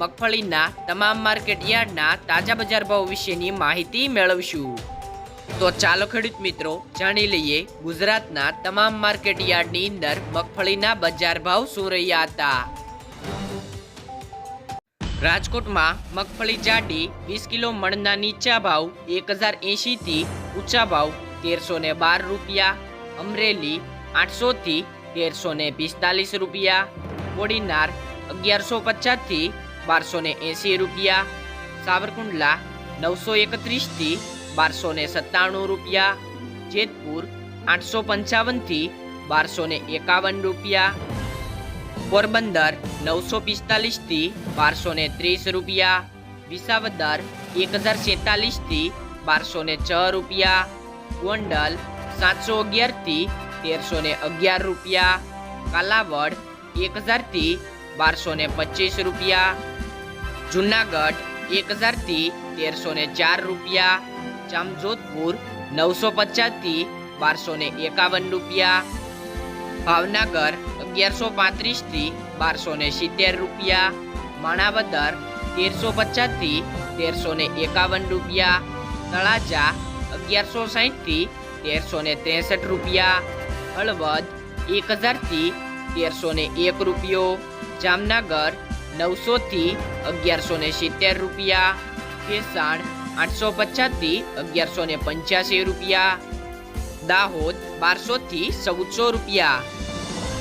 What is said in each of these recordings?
મગફળીના તમામ માર્કેટ યાર્ડના તાજા બજાર ભાવ વિશેની માહિતી મેળવશું. તો ચાલો ખેડૂત મિત્રો, જાણી લઈએ ગુજરાતના તમામ માર્કેટ યાર્ડની અંદર મગફળીના બજાર ભાવ શું રહ્યા હતા. રાજકોટમાં મગફળી જાડી વીસ કિલો મણના નીચા ભાવ એક હજાર એંશીથી ઊંચા ભાવ તેરસો ને બાર રૂપિયા, અમરેલી આઠસોથી તેરસો ને પિસ્તાલીસ રૂપિયા, કોડીનાર અગિયારસો પચાસથી બારસો ને એંસી રૂપિયા, સાવરકુંડલા નવસો એકત્રીસથી બારસો ને સત્તાણું રૂપિયા, જેતપુર આઠસો પંચાવનથી બારસો ને એકાવન રૂપિયા, પોરબંદર નવસો પિસ્તાલીસથી બારસો ને ત્રીસ રૂપિયા, વિસાવદર એક હજાર સેતાલીસથી બારસો ને છ રૂપિયા, ગોંડલ સાતસો અગિયારથી તેરસો ને અગિયાર રૂપિયા, કાલાવડ એક હજારથી બારસો ને પચીસ રૂપિયા જુનાગઢ, એક હજારથી તેરસો ને ચાર રૂપિયા. જામજોધપુર, નવસો પચાસથી બારસો ને એકાવન રૂપિયા. ભાવનગર, અગિયારસો પાંત્રીસથી બારસો ને સિત્તેર રૂપિયા. માણાવદર, તેરસો પચાસથી તેરસો ને એકાવન રૂપિયા. તળાજા, અગિયારસો સાહીઠથી તેરસો ને ત્રેસઠ રૂપિયા. હળવદ, એક હજારથી તેરસો ને એક રૂપિયો. જામનગર નવસોથી અગિયારસો ને સિત્તેર રૂપિયા ભેસાણ આઠસો પચાસથી અગિયારસો ને પંચ્યાસી રૂપિયા, દાહોદ બારસોથી ચૌદસો રૂપિયા.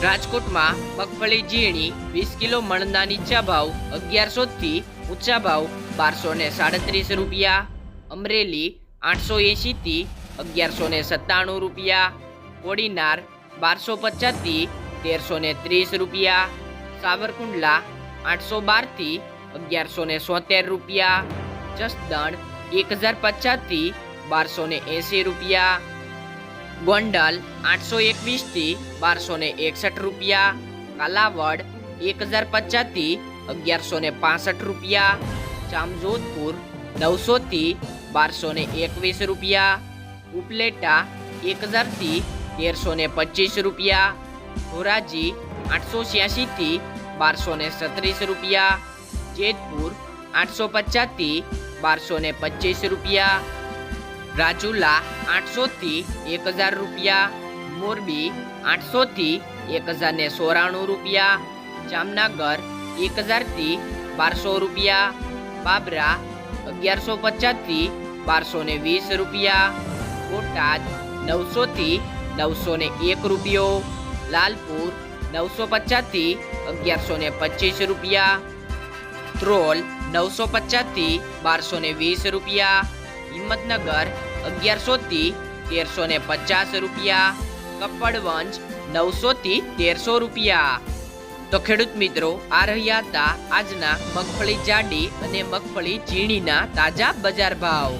રાજકોટમાં મગફળી ઝીણી, વીસ કિલો મણના નીચા ભાવ અગિયારસોથી ઊંચા ભાવ બારસો ને સાડત્રીસ રૂપિયા. અમરેલી આઠસો એંશીથી અગિયારસો ને સત્તાણું રૂપિયા. કોડીનાર બારસો પચાસથી તેરસો ને ત્રીસ રૂપિયા. સાવરકુંડલા આઠસો બારથી અગિયારસો ને સોતેર રૂપિયા. જસદણ એક હજાર પચાસથી બારસો ને એંસી રૂપિયા. ગોંડલ આઠસો એકવીસથી બારસો ને એકસઠ રૂપિયા. કાલાવડ એક હજાર પચાસથી અગિયારસો ને પાસઠ રૂપિયા. જામજોધપુર નવસોથી બારસો ને એકવીસ રૂપિયા. ઉપલેટા એક હજારથી તેરસો ને પચીસ રૂપિયા. ધોરાજી આઠસો છ્યાસીથી બારસો ને સત્રીસ રૂપિયા, જેતપુર આઠસો પચાસથી બારસો ને પચીસ રૂપિયા, રાજુલા આઠસોથી એક હજાર રૂપિયા, મોરબી આઠસોથી એક હજાર ને સોરાણું રૂપિયા, જામનગર એક હજારથી બારસો રૂપિયા, બાબરા અગિયારસો પચાસથી બારસો ને વીસ રૂપિયા, બોટાદ નવસોથી નવસો ને એક રૂપિયો, લાલપુર નવસો પચાસથી અગિયારસો ને પચીસ રૂપિયા. ત્રોલ નવસો પચાસથી બારસો ને વીસ રૂપિયા. હિંમતનગર, અગિયારસોથી તેરસો ને પચાસ રૂપિયા. કપડવંજ, નવસોથી તેરસો રૂપિયા. તો ખેડૂત મિત્રો, આ રહ્યા હતા આજના મગફળી જાડી અને મગફળી ઝીણીના તાજા બજાર ભાવ.